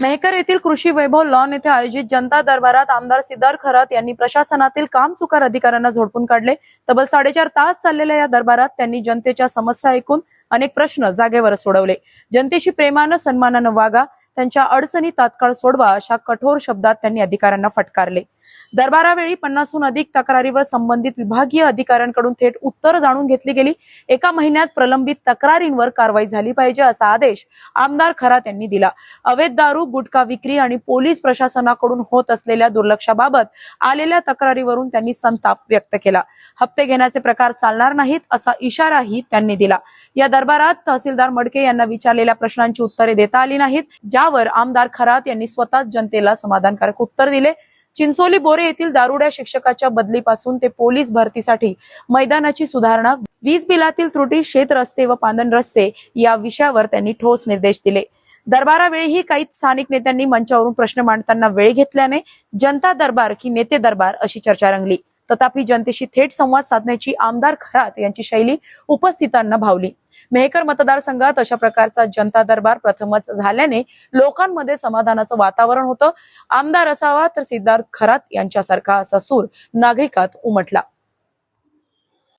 मेहकर येथील कृषी वैभव लॉन येथे आयोजित जनता दरबारात आमदार सिद्धार्थ खरात यांनी प्रशासनातील काम चुकार अधिकाऱ्यांना झोडपून काढले. तब्बल साडेचार तास चाललेल्या या दरबारात त्यांनी जनतेच्या समस्या ऐकून अनेक प्रश्न जागेवर सोडवले. जनतेशी प्रेमानं सन्मानानं वागा त्यांच्या अडचणी तात्काळ सोडवा अशा कठोर शब्दात त्यांनी अधिकाऱ्यांना फटकारले. दरबारावेळी पन्नासहून अधिक तक्रारीवर संबंधित विभागीय अधिकाऱ्यांकडून थेट उत्तर जाणून घेतली गेली. एका महिन्यात प्रलंबित तक्रारींवर कारवाई झाली पाहिजे असा आदेश आमदार खरात यांनी दिला. अवैध दारू गुटखा विक्री आणि पोलीस प्रशासनाकडून होत असलेल्या दुर्लक्षाबाबत आलेल्या तक्रारीवरून त्यांनी संताप व्यक्त केला. हप्ते घेण्याचे प्रकार चालणार नाहीत असा इशाराही त्यांनी दिला. या दरबारात तहसीलदार मडके यांना विचारलेल्या प्रश्नांची उत्तरे देता आली नाहीत ज्यावर आमदार खरात यांनी स्वतःच जनतेला समाधानकारक उत्तर दिले. चिंचोली बोरे येथील दारुड्या शिक्षकाच्या बदलीपासून ते पोलीस भरतीसाठी मैदानाची सुधारणा वीज बिलातील त्रुटी शेत रस्ते व पांदन रस्ते या विषयावर त्यांनी ठोस निर्देश दिले. दरबारावेळीही काही स्थानिक नेत्यांनी मंचावरून प्रश्न मांडताना वेळ घेतल्याने जनता दरबार की नेते दरबार अशी चर्चा रंगली. तथापि जनतेशी थेट संवाद साधण्याची आमदार खरात यांची शैली उपस्थितांना भावली. मेहकर मतदारसंघात अशा प्रकारचा जनता दरबार प्रथमच झाल्याने लोकांमध्ये समाधानाचं वातावरण होतं. आमदार असावा तर सिद्धार्थ खरात यांच्यासारखा असा सूर नागरिकात उमटला.